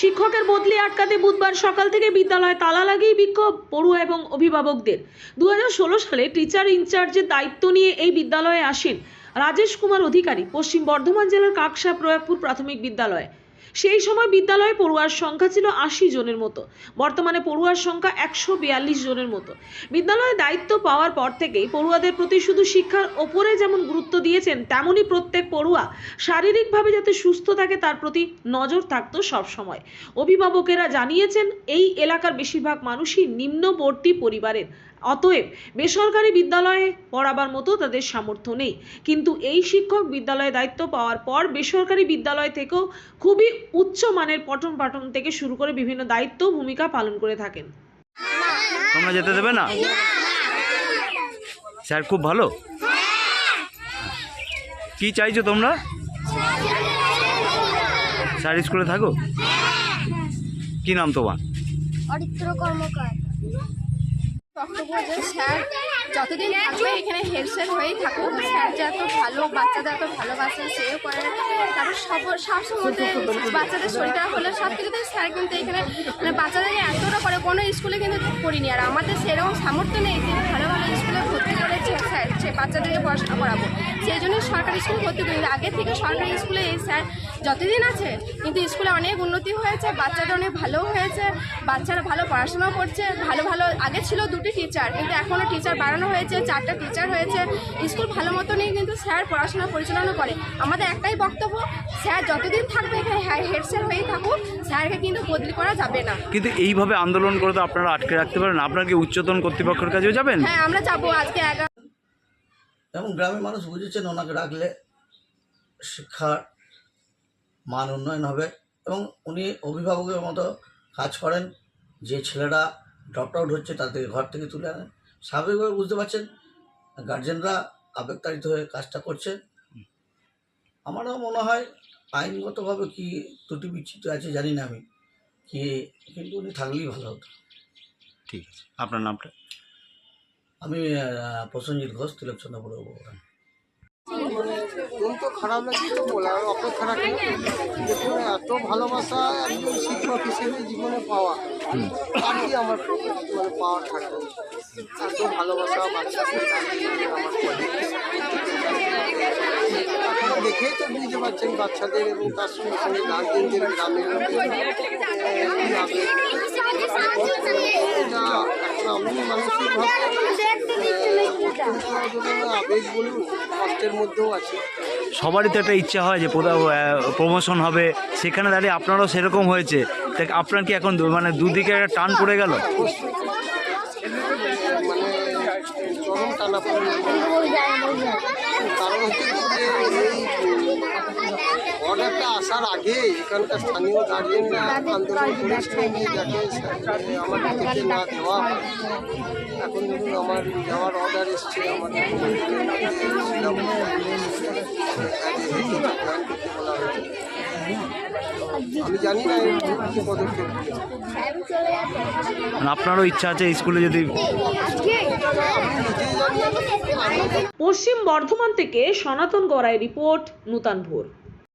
শিক্ষকের বদলি আটকাতে বুধবার সকাল থেকে বিদ্যালয়ে তালা লাগিয়ে বিক্ষোভ পড়ুয়া এবং অভিভাবকদের। দু হাজার ষোলো সালে টিচার ইনচার্জের দায়িত্ব নিয়ে এই বিদ্যালয়ে আসেন রাজেশ কুমার অধিকারী, পশ্চিম বর্ধমান জেলার কাকসা প্রয়াগপুর প্রাথমিক বিদ্যালয়ে। সেই সময় বিদ্যালয়ে পড়ুয়ার সংখ্যা ছিল আশি জনের মতো। বর্তমানে পড়ুয়ার সংখ্যা একশো বিয়াল্লিশ জনের মতো। বিদ্যালয়ে দায়িত্ব পাওয়ার পর থেকেই পড়ুয়াদের প্রতি শুধু শিক্ষার ওপরে যেমন গুরুত্ব দিয়েছেন, তেমনই প্রত্যেক পড়ুয়া শারীরিকভাবে যাতে সুস্থ থাকে তার প্রতি নজর থাকতো সবসময়। অভিভাবকেরা জানিয়েছেন, এই এলাকার বেশিরভাগ মানুষই নিম্নবর্তী পরিবারের। অতএব বেসরকারি বিদ্যালয়ে পড়াবার মতো তাদের সামর্থ্য নেই। কিন্তু এই শিক্ষক বিদ্যালয়ে দায়িত্ব পাওয়ার পর বেসরকারি বিদ্যালয় থেকেও খুবই উচ্চ মানের পঠন পাঠন থেকে শুরু করে বিভিন্ন দায়িত্ব ভূমিকা পালন করে থাকেন। তোমরা যেতে দেবে না? স্যার খুব ভালো। কি চাইছো তোমরা? স্যার স্কুলে থাকো। কি নাম তোমার? অরিত্র কর্মকার। স্যার যতদিন থাকবে এখানে হেলসেল হয়েই থাকুক, স্যার যে এত ভালো, বাচ্চাদের এত ভালোবাসে, সেও করে তারপর সব সবসময় বাচ্চাদের শরীরটা হলে সব কিছুতে স্যার কিন্তু এখানে মানে বাচ্চাদের করে কোনো স্কুলে কিন্তু করিনি আর আমাদের সেরকম সামর্থ্য নেই যে ভালো ভালো স্কুলে ভর্তি করেছে, স্যার সে বাচ্চাদেরকে পড়াশোনা করাবো। সেই জন্য সরকারি স্কুলে ভর্তি করি আগে থেকে সরকারি স্কুলে এই স্যার যতদিন আছে, কিন্তু স্কুলে অনেক উন্নতি হয়েছে, বাচ্চারা অনেক ভালো হয়েছে, বাচ্চারা ভালো পড়াশোনা করছে, ভালো ভালো, আগে ছিল দুটি টিচার কিন্তু এখনও টিচার বাড়ানো হয়েছে, চারটা টিচার হয়েছে। স্কুল ভালো মতনই কিন্তু স্যার পড়াশোনা পরিচালনা করে। আমাদের একটাই বক্তব্য, স্যার যতদিন থাকবে এখানে হেড স্যার হয়েই থাকুক, স্যারকে কিন্তু বদলি করা যাবে না। কিন্তু এইভাবে আন্দোলন করে তো আপনারা আটকে রাখতে পারেন। আপনারা কি উচ্চতন কর্তৃপক্ষের কাছেও যাবেন? হ্যাঁ আমরা যাব আজকে এগারো এবং গ্রামের মানুষ বুঝেছেন ওনাকে রাখলে শিক্ষার মান উন্নয়ন হবে এবং উনি অভিভাবকের মতো কাজ করেন। যে ছেলেরা ড্রপ আউট হচ্ছে তাদেরকে ঘর থেকে তুলে আনেন। স্বাভাবিকভাবে বুঝতে পারছেন গার্জেনরা আবেগতাড়িত হয়ে কাজটা করছে আমারও মনে হয় আইনগতভাবে কি ত্রুটি বিচ্ছিত আছে জানি না আমি। কি কিন্তু উনি থাকলেই ভালো হতো। ঠিক আছে। আপনার নামটা? আমি আহ, প্রসেনজিৎ ঘোষ তিলকচন্দ্র বড় অত্যন্ত খারাপ লাগছে তো বলার অপেক্ষা রাখে না। দেখুন এত ভালোবাসা একজন শিক্ষক হিসেবে জীবনে পাওয়া আর কি আমার মানে পাওয়ার থাকে এত ভালোবাসা বাচ্চাদের আমার দেখেই তো বুঝতে পারছেন বাচ্চাদের এবং তার সঙ্গে সঙ্গে গার্জেনদের গ্রামের লোকের কি আবেগ। এটা এখন আমি মানসিকভাবে আবেগ বলুন কষ্টের মধ্যেও আছি। সবারই তো একটা ইচ্ছা হয় যে প্রমোশন হবে। সেখানে দাঁড়িয়ে আপনারও সেরকম হয়েছে। আপনার কি এখন মানে দুদিকে একটা টান পড়ে গেল? মানে কারণ অর্ডারটা আসার আগে এখানকার স্থানীয় গার্জেনরা আন্দোলন করেছিলেন যে যাতে মানে আমাদের থেকে না দেওয়া এখন ধরুন আমার যাওয়ার অর্ডার এসছে আমার বলা হয়েছে আমি জানি না কি পদক্ষেপ। মানে আপনারও ইচ্ছা আছে স্কুলে যদি পশ্চিম বর্ধমান থেকে সনাতন গড়াই রিপোর্ট নূতন ভোর